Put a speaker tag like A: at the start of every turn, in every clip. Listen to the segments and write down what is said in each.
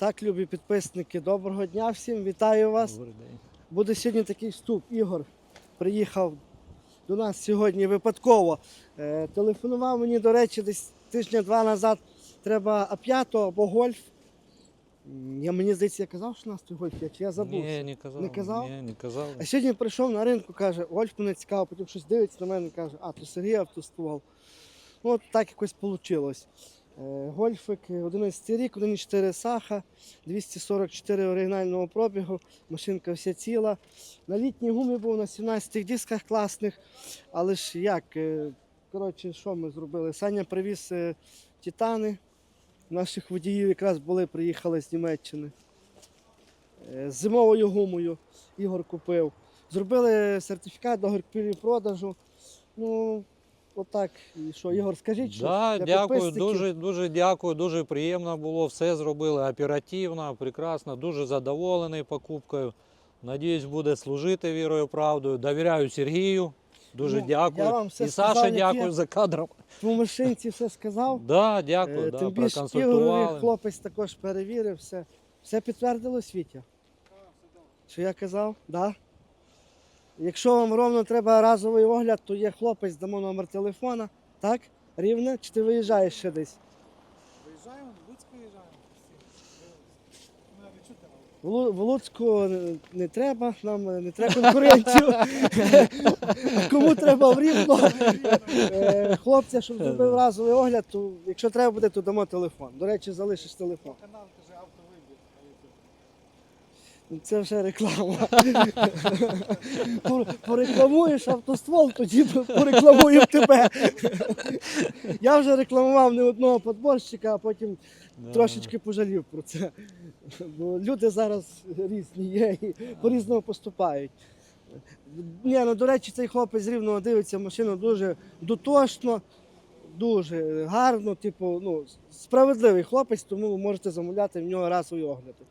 A: Так, любі підписники, доброго дня всім, вітаю вас.
B: Добрий день.
A: Буде сьогодні такий вступ. Ігор приїхав до нас сьогодні випадково. Е, телефонував мені, до речі, десь тижня-два назад. Треба А5 або гольф. Я мені здається, я казав, що у нас той гольф є, чи я забув.
B: Ні, не казав.
A: Не казав?
B: Ні, не казав.
A: А сьогодні прийшов на ринку, каже, гольф мене цікаво, потім щось дивиться на мене каже, а, то Сергій автоствол. Ну, от так якось вийшло. Гольфик, 11 рік, 1,4 саха, 244 оригінального пробігу, машинка вся ціла. На літній гумі був на 17 дисках класних. Але ж як? е, Коротше, що ми зробили? Саня привіз е, титани. Наших водіїв якраз були, приїхали з Німеччини. Е, зимовою гумою Ігор купив. Зробили сертифікат до продажу. Ну, отак. І що, Ігор, скажіть, що
B: Да,
A: для
B: дякую, дуже, дуже дякую, дуже приємно було. Все зробили оперативно, прекрасно, дуже задоволений покупкою. Надіюсь, буде служити вірою, правдою. Довіряю Сергію. Дуже
A: Ну,
B: дякую.
A: я вам все
B: І
A: сказав,
B: Саше
A: як
B: дякую за кадром.
A: По машинці все сказав.
B: Да, дякую,
A: Е,
B: да,
A: Тим більше Ігорові хлопець також перевірив все. Все підтвердилось, Вітя? Що я казав? Да? Якщо вам ровно треба разовий огляд, то є хлопець, дамо номер телефона. Так? Рівне? Чи ти виїжджаєш ще десь?
C: Виїжджаємо, в Луцьк виїжджаємо. Відчути
A: В Лу- В Луцьку не- треба, нам не треба конкуренцію. Кому треба в Рівно, е, хлопця, щоб зробив разовий огляд, то якщо треба буде, то дамо телефон. До речі, залишиш телефон.
C: Канал каже автовибір на YouTube.
A: Ну, Це вже реклама. Порекламуєш автоствол, тоді порекламую тебе. Я вже рекламував не одного подборщика, а потім трошечки пожалів про це. Бо люди зараз різні є і по-різному поступають. Ні, ну до речі, цей хлопець з рівного дивиться машину дуже дотошно, дуже гарно, типу, ну, справедливий хлопець, тому ви можете замовляти в нього разові огляди.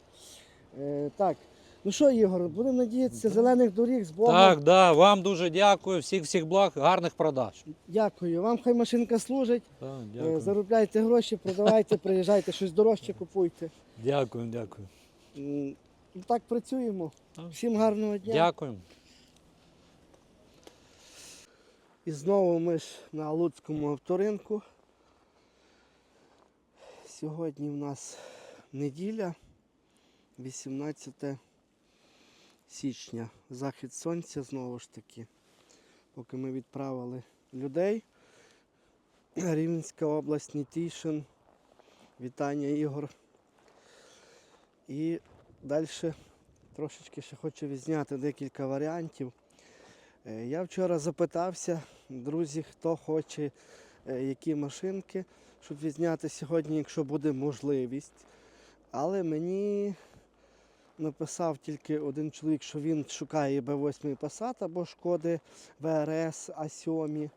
A: Е, так. Ну що, Ігор, будемо надіятися, зелених доріг з Богом.
B: Так, да, вам дуже дякую, всіх всіх благ, гарних продаж.
A: Дякую. Вам хай машинка служить.
B: Да,
A: Е,
B: дякую.
A: Заробляйте гроші, продавайте, приїжджайте, щось дорожче купуйте.
B: Дякую, дякую.
A: М, ну, Так працюємо.
B: Так.
A: Всім гарного дня.
B: Дякую.
A: І знову ми ж на Луцькому авторинку. Сьогодні в нас неділя, 18 січня. Захід сонця знову ж таки. Поки ми відправили людей. Рівненська область, Нітішин. Вітання Ігор. І далі трошечки ще хочу відзняти декілька варіантів. Е, Я вчора запитався, друзі, хто хоче е, які машинки, щоб відзняти сьогодні, якщо буде можливість. Але мені написав тільки один чоловік, що він шукає Б8 Passat або шкоди ВРС А7.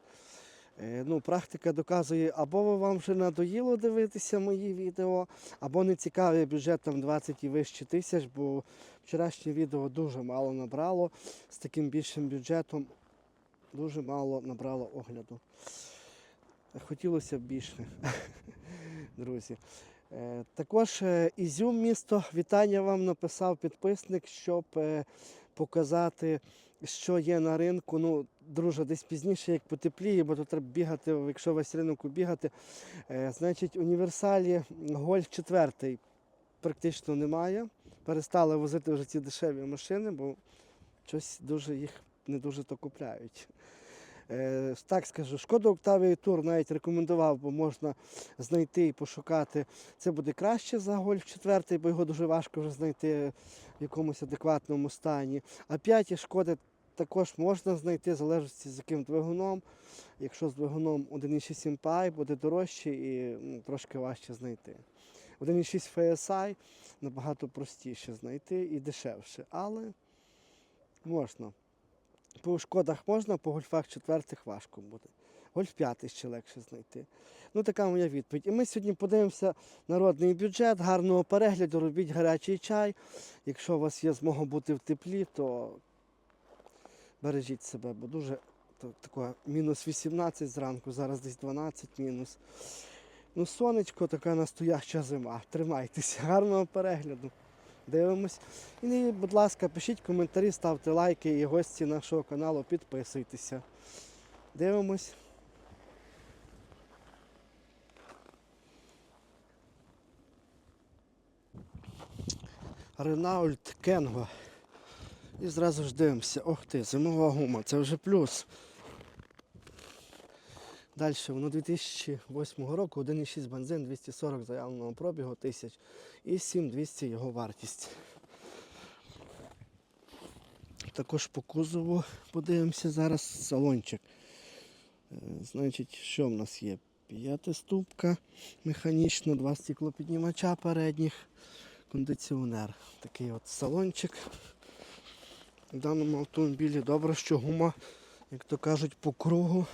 A: Е, Ну, практика доказує, або вам вже надоїло дивитися мої відео, або не цікавий бюджет там 20 і вище тисяч, бо вчорашнє відео дуже мало набрало з таким більшим бюджетом дуже мало набрало огляду. Хотілося б більше, друзі. Е, Також е, Ізюм місто. Вітання вам написав підписник, щоб е, показати, що є на ринку. Ну, друже, десь пізніше, як потепліє, бо тут треба бігати, якщо весь ринок бігати. Значить, універсалі Гольф 4 практично немає. Перестали возити вже ці дешеві машини, бо щось дуже їх не дуже то купляють. Е, так скажу, шкода Octavia Tour навіть рекомендував, бо можна знайти і пошукати. Це буде краще за Golf 4, бо його дуже важко вже знайти в якомусь адекватному стані. А 5 шкоди також можна знайти, в залежності з яким двигуном. Якщо з двигуном 1.6 MPI буде дорожче і ну, трошки важче знайти. 1.6 FSI набагато простіше знайти і дешевше, але можна. По шкодах можна, по гольфах четвертих важко буде. Гольф п'ятий ще легше знайти. Ну, така моя відповідь. І ми сьогодні подивимося народний бюджет, гарного перегляду, робіть гарячий чай. Якщо у вас є змога бути в теплі, то бережіть себе, бо дуже то, тако, мінус 18 зранку, зараз десь 12 мінус. Ну, сонечко, така настояща зима. Тримайтеся, гарного перегляду. Дивимось. І, будь ласка, пишіть коментарі, ставте лайки і гості нашого каналу підписуйтеся. Дивимось. Ренаульт Кенго. І зразу ж дивимося. Ох ти, зимова гума, це вже плюс. Далі, воно 2008 року, 1,6 бензин, 240 заявленого пробігу тисяч і 7200 його вартість. Також по кузову подивимося зараз салончик. Е, Значить, що в нас є? П'ятиступка механічно, два стеклопіднімача передніх, кондиціонер. Такий от салончик. В даному автомобілі добре, що гума, як то кажуть, по кругу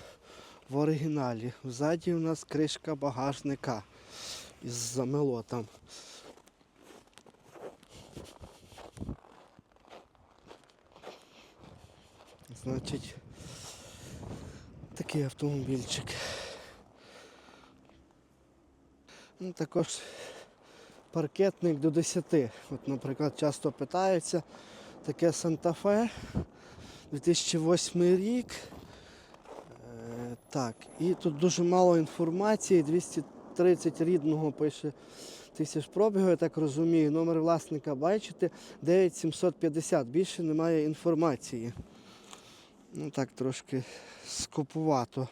A: в оригіналі. Ззаді у нас кришка багажника із замелотом. Значить, такий автомобільчик. Ну, також паркетник до 10. От, наприклад, часто питаються, таке Санта-Фе, 2008 рік. Так, і тут дуже мало інформації, 230 рідного пише тисяч пробігу, я так розумію. Номер власника бачите, 9750, більше немає інформації. Ну так, трошки скупувато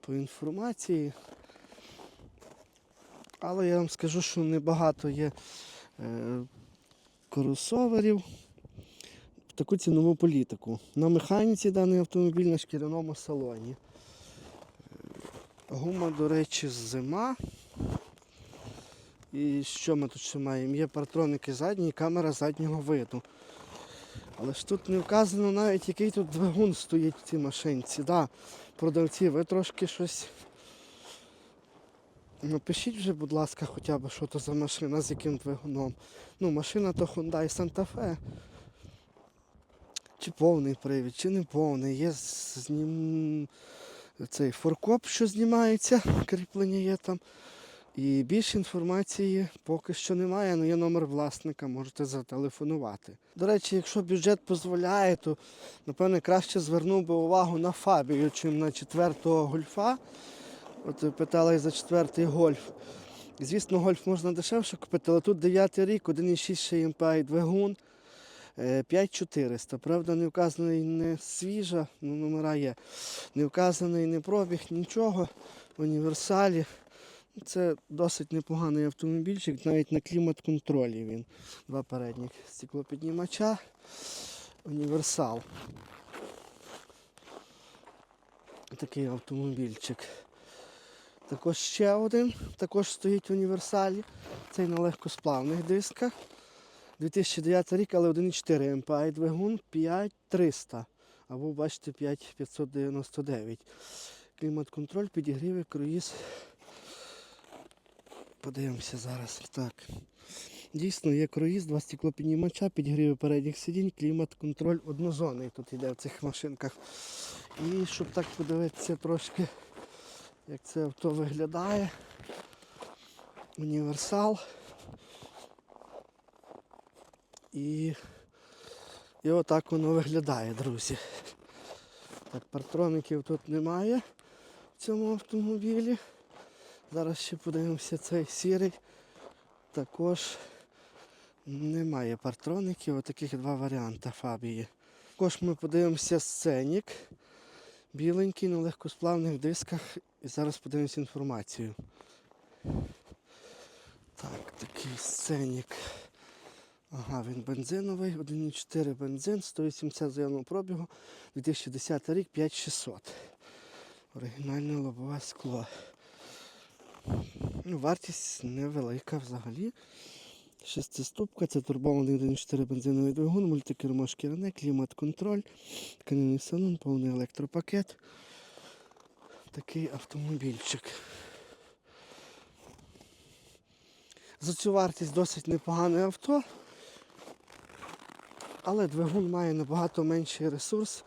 A: по інформації. Але я вам скажу, що небагато є е, кросоверів в таку цінову політику. На механіці даний автомобіль на шкіряному салоні. Гума, до речі, зима. І що ми тут ще маємо? Є партроники задні і камера заднього виду. Але ж тут не вказано навіть, який тут двигун стоїть в цій машинці. Да, продавці, ви трошки щось. Напишіть вже, будь ласка, хоча б, що то за машина, з яким двигуном. Ну, машина то Hyundai Santa Fe. Чи повний привід, чи не повний. Є з- знім... цей форкоп, що знімається, кріплення є там. І більше інформації поки що немає, але є номер власника, можете зателефонувати. До речі, якщо бюджет дозволяє, то напевне краще звернув би увагу на Фабію, чим на четвертого гольфа. От ви питали за четвертий гольф. Звісно, гольф можна дешевше купити, але тут 9 рік, 1,6 ще MPI двигун, 5400. Правда, не вказаний не свіжа, ну номера є. Не вказаний не пробіг, нічого. В універсалі. Це досить непоганий автомобільчик, навіть на клімат-контролі він. Два передніх стеклопіднімача. Універсал. Такий автомобільчик. Також ще один, також стоїть в універсалі. Цей на легкосплавних дисках. 2009 рік, але 1,4 MPI двигун 5300. Або бачите 5599. Клімат-контроль, підігріви, круїз. Подивимося зараз. Так. Дійсно, є круїз, два стеклопіднімача, підігріви передніх сидінь, клімат-контроль однозонний тут йде в цих машинках. І щоб так подивитися трошки, як це авто виглядає. Універсал. І, і отак воно виглядає, друзі. Так, партроників тут немає в цьому автомобілі. Зараз ще подивимося цей сірий. Також немає партроників, отаких два варіанти фабії. Також ми подивимося сценік. Біленький на легкосплавних дисках. І зараз подивимося інформацію. Так, такий сценік. Ага, він бензиновий, 1,4 бензин, 180 заявного пробігу, 2010 рік 5600. Оригінальне лобове скло. Ну, вартість невелика взагалі. Шестиступка, це турбований 1.4 бензиновий двигун, мультикермо шкіряне, клімат-контроль, тканинний салон, повний електропакет. Такий автомобільчик. За цю вартість досить непогане авто, але двигун має набагато менший ресурс,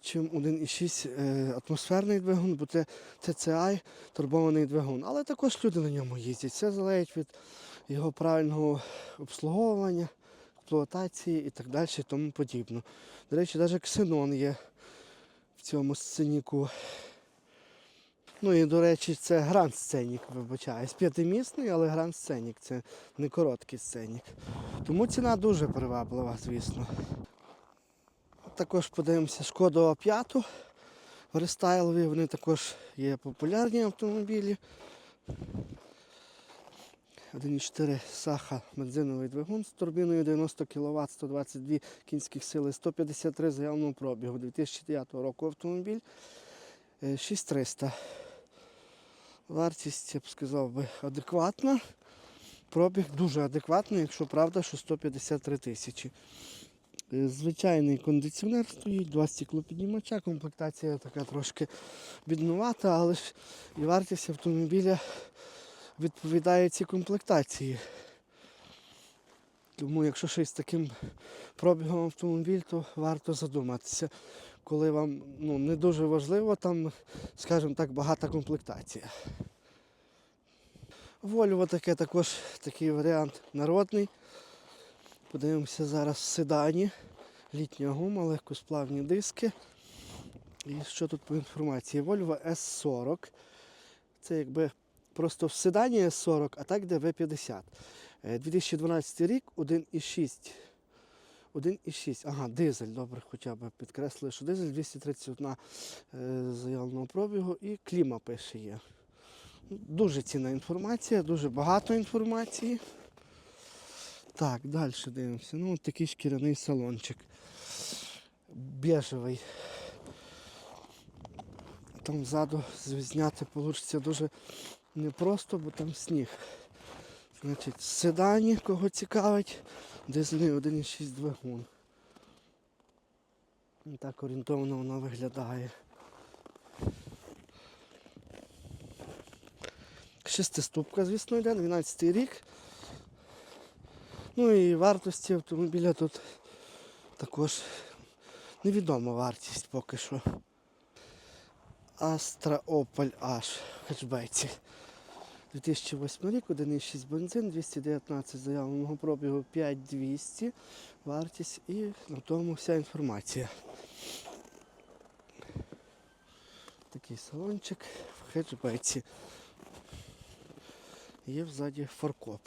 A: чим 1,6 е, атмосферний двигун, бо це TCI турбований двигун. Але також люди на ньому їздять. Все залежить від його правильного обслуговування, експлуатації і так далі, тому подібне. До речі, навіть ксенон є в цьому сценіку. Ну і, до речі, це гранд сценік, вибачаюсь. П'ятимісний, але гранд сценік. Це не короткий сценік. Тому ціна дуже приваблива, звісно. Також подивимося шкоду 5 в рестайлові. Вони також є популярні автомобілі. 1,4 саха бензиновий двигун з турбіною 90 кВт, 122 кінських сили, 153 заявного пробігу. 2009 року автомобіль. Е, 6300. Вартість, я б сказав би, адекватна. Пробіг дуже адекватний, якщо правда, що 153 тисячі. Е, Звичайний кондиціонер стоїть, два стеклопіднімача, комплектація така трошки біднувата, але ж і вартість автомобіля відповідає цій комплектації. Тому якщо щось таким пробігом автомобіль, то варто задуматися, коли вам ну, не дуже важливо, там, скажімо так, багата комплектація. Вольво таке також такий варіант народний. Подивимося зараз в седані. Літня гума, легкосплавні диски. І що тут по інформації? Volvo S40. Це якби просто в седані S40, а так де V50. Е, 2012 рік, 1,6. 1,6. Ага, дизель, добре, хоча б підкреслили, що дизель 231 е, заявленого пробігу і кліма пише є. Дуже цінна інформація, дуже багато інформації. Так, далі дивимося. Ну, такий шкіряний салончик. Бежевий. Там ззаду зняти вийде дуже непросто, бо там сніг. Значить, седані, кого цікавить, дизельний 1,6 двигун. І Так орієнтовно воно виглядає. Шестиступка, звісно, йде, 12 рік. Ну і вартості автомобіля тут також невідома вартість поки що. Astra Opel H в хетчбеці. 2008 рік, 1,6 бензин, 219 заявленого пробігу 5200. Вартість і на тому вся інформація. Такий салончик в хетчбеці. Є взаді фаркоп.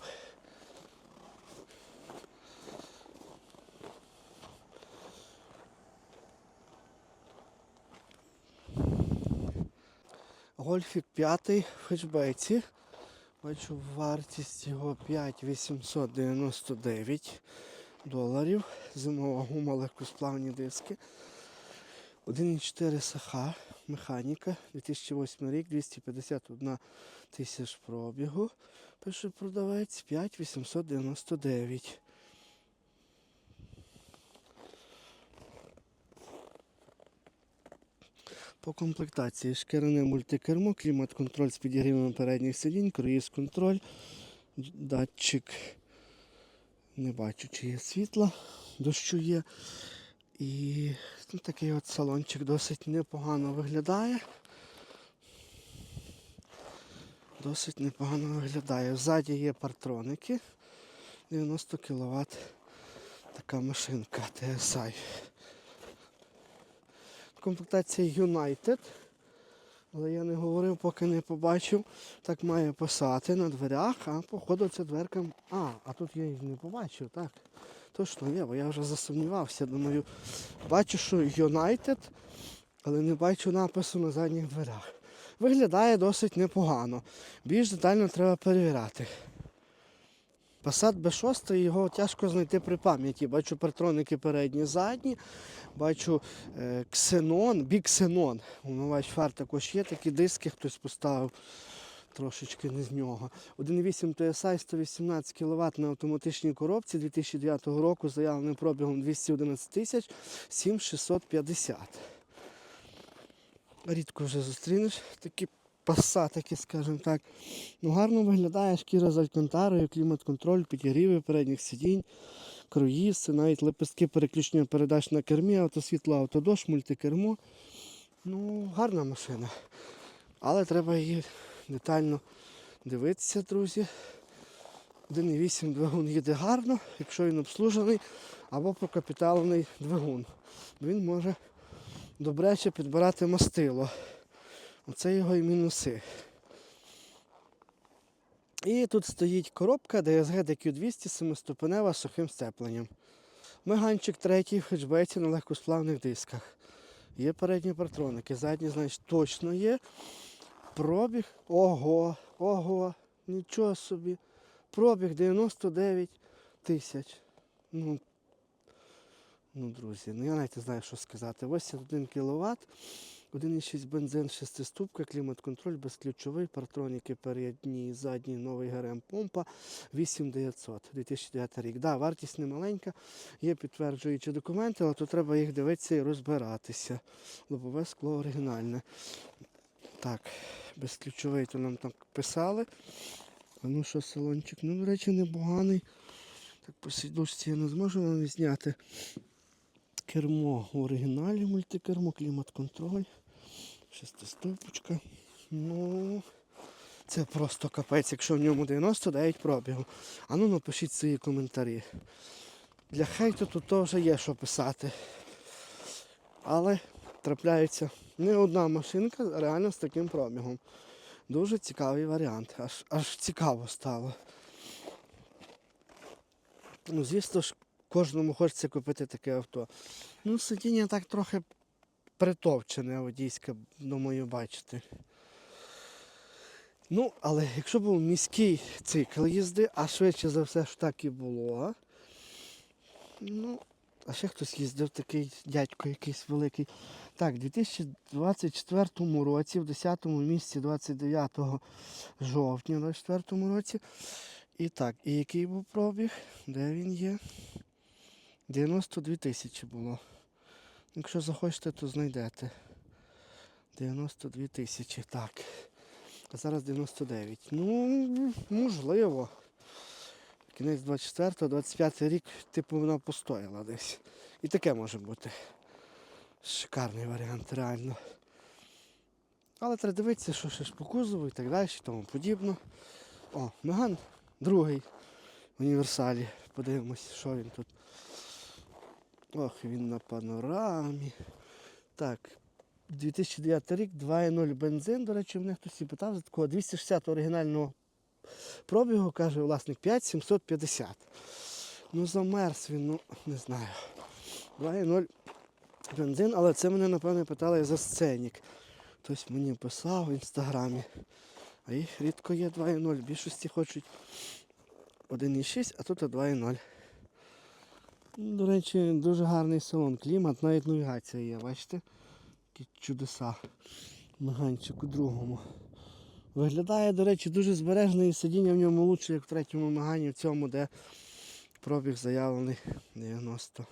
A: Гольфік 5 в хетчбеці. Бачу вартість його 5899 доларів. Зимова гума легкосплавні диски. 1,4 саха, механіка, 2008 рік, 251 тисяч пробігу. Пише продавець 5899. По комплектації шкіряне мультикермо, клімат-контроль з підігрівом передніх сидінь, круїз-контроль, датчик. Не бачу, чи є світло, дощу є. І ну, такий от салончик досить непогано виглядає. Досить непогано виглядає. Ззаді є партроники. 90 кВт така машинка TSI. Комплектація United. Але я не говорив, поки не побачив. Так має писати на дверях, а походу це дверка. А, а тут я їх не побачив, так. Точно є, бо я вже засумнівався. Думаю, бачу, що United, але не бачу напису на задніх дверях. Виглядає досить непогано. Більш детально треба перевіряти. Passat B6 його тяжко знайти при пам'яті. Бачу партроники передні, задні, бачу е, ксенон, біксенон. Умивач фар також є, такі диски хтось поставив трошечки не з нього. 1.8 TSI 118 кВт на автоматичній коробці 2009 року заявленим пробігом 211 тисяч 7650. Рідко вже зустрінеш такі пасатики, скажімо так. Ну, гарно виглядає шкіра з алькантарою, клімат-контроль, підігріви передніх сидінь, круїз, навіть лепестки переключення передач на кермі, автосвітло, автодощ, мультикермо. Ну, гарна машина. Але треба її детально дивитися, друзі. 1,8 двигун їде гарно, якщо він обслужений або прокапіталений двигун. Він може добряче підбирати мастило. Оце його і мінуси. І тут стоїть коробка DSG DQ200 семиступенева з сухим сцепленням. Меганчик третій в хеджбеці на легкосплавних дисках. Є передні партроники, задні, значить, точно є. Пробіг. Ого, ого, нічого собі. Пробіг 99 тисяч. Ну, ну, друзі, ну я навіть не знаю, що сказати. 81 кВт, 1,6 бензин, 6 ступка, клімат-контроль, безключовий, партроніки передні задні, новий ГРМ помпа 8900, 2009 рік. Да, вартість не маленька, є підтверджуючі документи, але то треба їх дивитися і розбиратися. Лобове скло оригінальне. Так, безключовий то нам так писали. А ну що, салончик, ну, до речі, непоганий. Так по сідушці я не зможу вам зняти. Кермо в оригіналі, мультикермо, клімат-контроль, шестиступочка. Ну, це просто капець, якщо в ньому 99 пробігу. А ну напишіть свої коментарі. Для хейту тут вже є що писати. Але трапляється не одна машинка реально з таким пробігом. Дуже цікавий варіант. Аж, аж цікаво стало. Ну, звісно ж, кожному хочеться купити таке авто. Ну, сидіння так трохи притовчене водійське, думаю, бачите. Ну, але якщо був міський цикл їзди, а швидше за все ж так і було. Ну, а ще хтось їздив, такий дядько якийсь великий. Так, у 2024 році, в 10 місці 29 жовтня, у 2024 році. І так, і який був пробіг? Де він є? 92 тисячі було. Якщо захочете, то знайдете. 92 тисячі, так. А зараз 99. Ну, можливо. Кінець 24 25 рік, типу, вона постояла десь. І таке може бути. Шикарний варіант, реально. Але треба дивитися, що ще ж по кузову і так далі, і тому подібно. О, Меган другий в універсалі. Подивимось, що він тут. Ох, він на панорамі. Так, 2009 рік, 2.0 бензин. До речі, мене хтось питав за такого 260 оригінального пробігу, каже власник 5750. Ну замерз він, ну не знаю. 2.0 бензин, але це мене, напевно, питали за сценік. Хтось мені писав в інстаграмі. А їх рідко є 2.0. Більшості хочуть 1.6, а тут 2.0. До речі, дуже гарний салон. Клімат, навіть навігація є, бачите? Які чудеса. Меганчик у другому. Виглядає, до речі, дуже збережний і сидіння в ньому лучше, як в третьому Мегані, в цьому, де пробіг заявлений 90.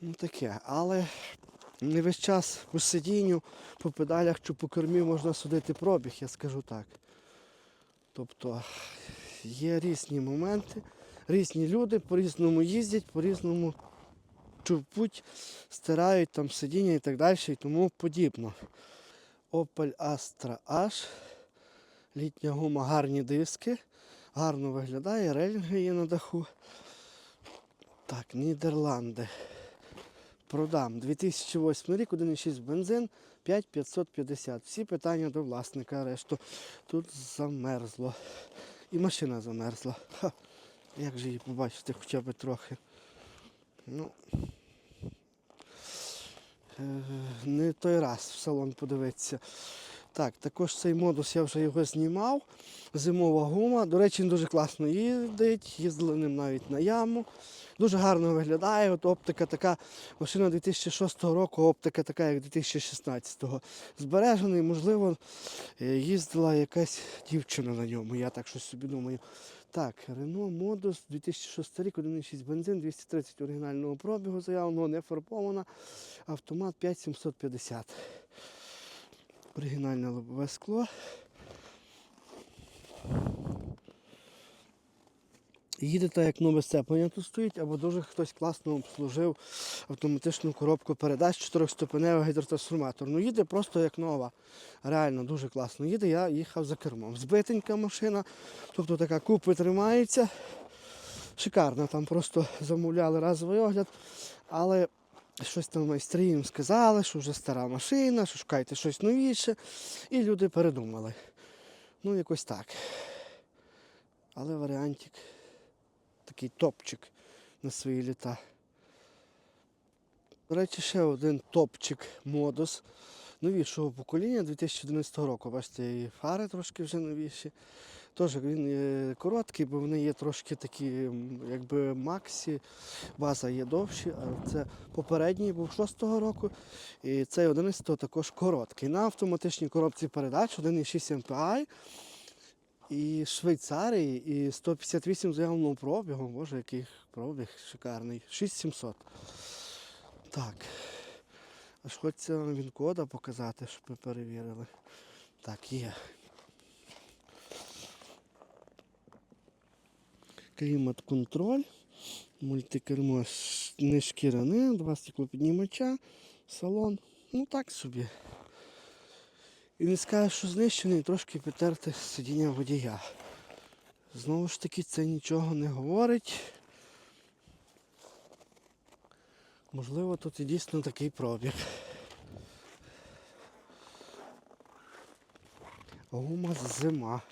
A: Ну таке, але не весь час по сидінню, по педалях чи по кормі можна судити пробіг, я скажу так. Тобто є різні моменти, різні люди по-різному їздять, по-різному чупуть, стирають там сидіння і так далі і тому подібно. Opel Astra H. Літня гума, гарні диски. Гарно виглядає, релінги є на даху. Так, Нідерланди. Продам 2008 рік, 1,6 бензин, 5550. Всі питання до власника, решту тут замерзло. І машина замерзла. Ха. Як же її побачити хоча б трохи? Ну, е, не той раз в салон подивитися. Так, також цей модус я вже його знімав. Зимова гума. До речі, він дуже класно їздить, їздили ним навіть на яму. Дуже гарно виглядає. От оптика така, машина 2006 року, оптика така, як 2016-го. Збережений, можливо, е, їздила якась дівчина на ньому. Я так щось собі думаю. Так, Renault Modus 2006 рік, 1,6 бензин, 230 оригінального пробігу заявленого, не фарбована. Автомат 5750. Оригінальне лобове скло. Їде так, як нове сцеплення тут стоїть, або дуже хтось класно обслужив автоматичну коробку передач, чотирьохступеневий гідротрансформатор. Ну їде просто як нова. Реально дуже класно їде. Я їхав за кермом. Збитенька машина, тобто така купи тримається. Шикарно, там просто замовляли разовий огляд, але щось там майстри їм сказали, що вже стара машина, що шукайте щось новіше. І люди передумали. Ну, якось так. Але варіантик такий топчик на свої літа. До речі, ще один топчик модус новішого покоління 2011 року. Бачите, і фари трошки вже новіші. Теж він короткий, бо вони є трошки такі, якби Максі, база є довші, а це попередній був 6-го року. І цей 11-го також короткий. На автоматичній коробці передач 1,6 MPI. І Швейцарії, і 158 заявленого пробігу. Боже, який пробіг шикарний. 6700. Так. Аж хочеться вам він кода показати, щоб ви перевірили. Так, є. Клімат-контроль. Мультикермо ш- не шкіряне, два стеклопіднімача, салон. Ну так собі. І не скажеш, що знищений, трошки підтерте сидіння водія. Знову ж таки, це нічого не говорить. Можливо, тут і дійсно такий пробіг. Гума зима.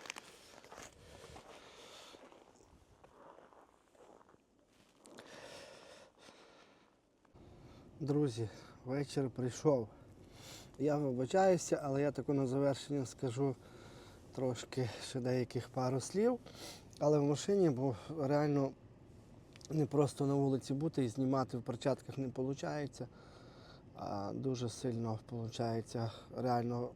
A: Друзі, вечір прийшов. Я вибачаюся, але я таку на завершення скажу трошки ще деяких пару слів. Але в машині, бо реально не просто на вулиці бути і знімати в перчатках не виходить. А дуже сильно виходить реально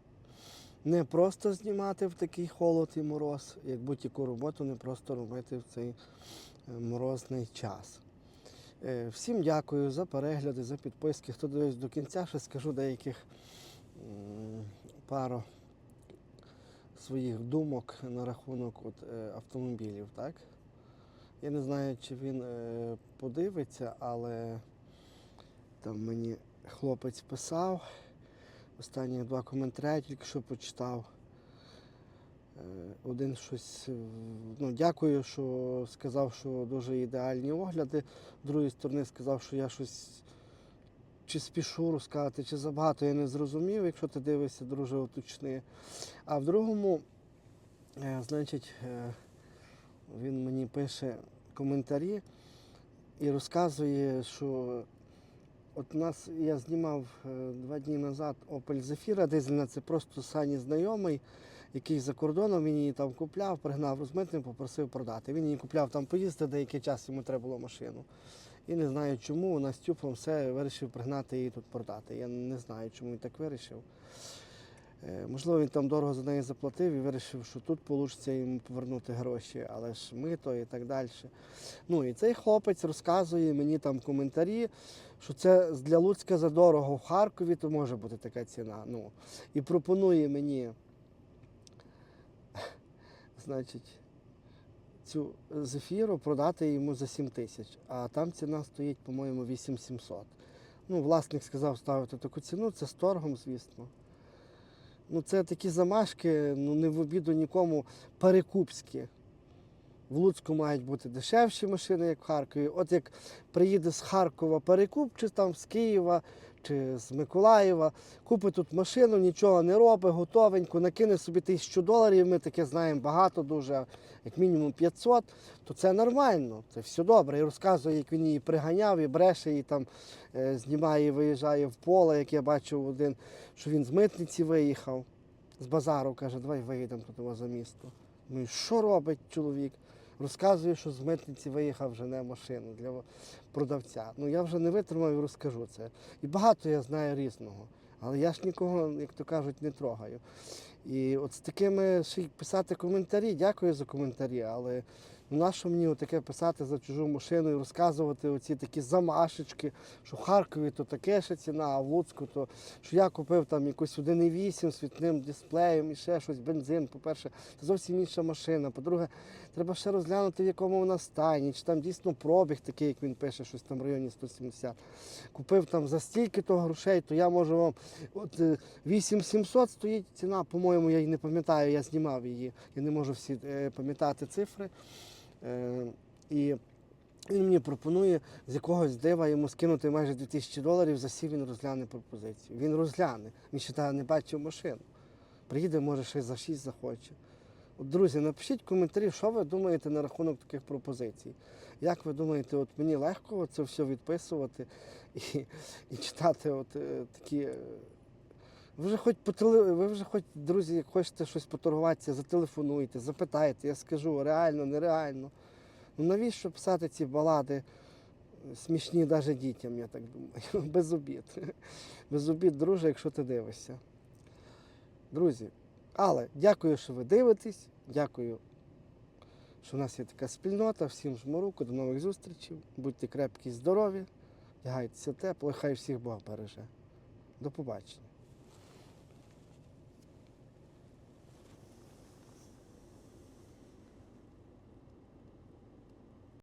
A: не просто знімати в такий холод і мороз, як будь-яку роботу не просто робити в цей е, морозний час. Е, Всім дякую за перегляди, за підписки. Хто дивився до кінця, ще скажу деяких пару своїх думок на рахунок от, е, автомобілів. Так? Я не знаю, чи він е, подивиться, але там мені хлопець писав. Останні два коментарі я тільки що почитав. Е, Один щось, ну, дякую, що сказав, що дуже ідеальні огляди. З другої сторони сказав, що я щось чи спішу розказати, чи забагато я не зрозумів, якщо ти дивишся, друже, уточни. А в другому, е, значить, е, він мені пише коментарі і розказує, що от нас я знімав е, два дні назад Opel Zafira дизельна, це просто Сані знайомий, який за кордоном він її там купляв, пригнав розмитним, попросив продати. Він її купляв там поїздити, деякий час йому треба було машину. І не знаю чому, вона з тюплом все вирішив пригнати її тут продати. Я не знаю, чому він так вирішив. Е, Можливо, він там дорого за неї заплатив і вирішив, що тут вийде йому повернути гроші, але ж мито і так далі. Ну і цей хлопець розказує мені там коментарі, що це для Луцька задорого в Харкові, то може бути така ціна. Ну, і пропонує мені, значить, цю зефіру продати йому за 7 тисяч, а там ціна стоїть, по-моєму, 8700. Ну, власник сказав ставити таку ціну, це з торгом, звісно. Ну, це такі замашки, ну не в обіду нікому, перекупські. В Луцьку мають бути дешевші машини, як в Харкові. От як приїде з Харкова перекуп, чи там з Києва, чи з Миколаєва, купить тут машину, нічого не робить, готовенько, накине собі тисячу доларів, ми таке знаємо багато дуже, як мінімум 500, то це нормально, це все добре. І розказує, як він її приганяв, і бреше, і там е, знімає, і виїжджає в поле, як я бачив один, що він з митниці виїхав, з базару, каже, давай виїдемо тут за місто. Ну що робить чоловік? Розказує, що з митниці виїхав вже не машину для продавця. Ну я вже не витримав і розкажу це. І багато я знаю різного. Але я ж нікого, як то кажуть, не трогаю. І от з такими ще й писати коментарі, дякую за коментарі, але ну, нащо мені таке писати за чужу машину і розказувати оці такі замашечки, що в Харкові то таке ще ціна, а в Луцьку то що я купив там якусь 1,8 з світним дисплеєм і ще щось, бензин. По-перше, це зовсім інша машина. По-друге, Треба ще розглянути, в якому вона стані, чи там дійсно пробіг такий, як він пише, щось там в районі 170. Купив там за стільки то грошей, то я можу вам. От е, 8700 стоїть ціна, по-моєму, я її не пам'ятаю, я знімав її. Я не можу всі е, пам'ятати цифри. Е, і він мені пропонує з якогось дива йому скинути майже 2000 доларів, за сів він розгляне пропозицію. Він розгляне. Він ще не бачив машину. Приїде, може, ще за 6 захоче. Друзі, напишіть коментарі, що ви думаєте на рахунок таких пропозицій. Як ви думаєте, от мені легко це все відписувати і, і читати от, е, такі. е, Ви вже хоч по теле- ви вже хоч, друзі, як хочете щось поторгуватися, зателефонуйте, запитайте, я скажу, реально, нереально. Ну навіщо писати ці балади е, смішні навіть дітям, я так думаю. Без обід. Без обід, друже, якщо ти дивишся. Друзі, але дякую, що ви дивитесь. Дякую, що в нас є така спільнота. Всім жму руку, до нових зустрічей. Будьте крепкі, здорові, лягайтеся тепло, хай всіх Бог береже. До побачення.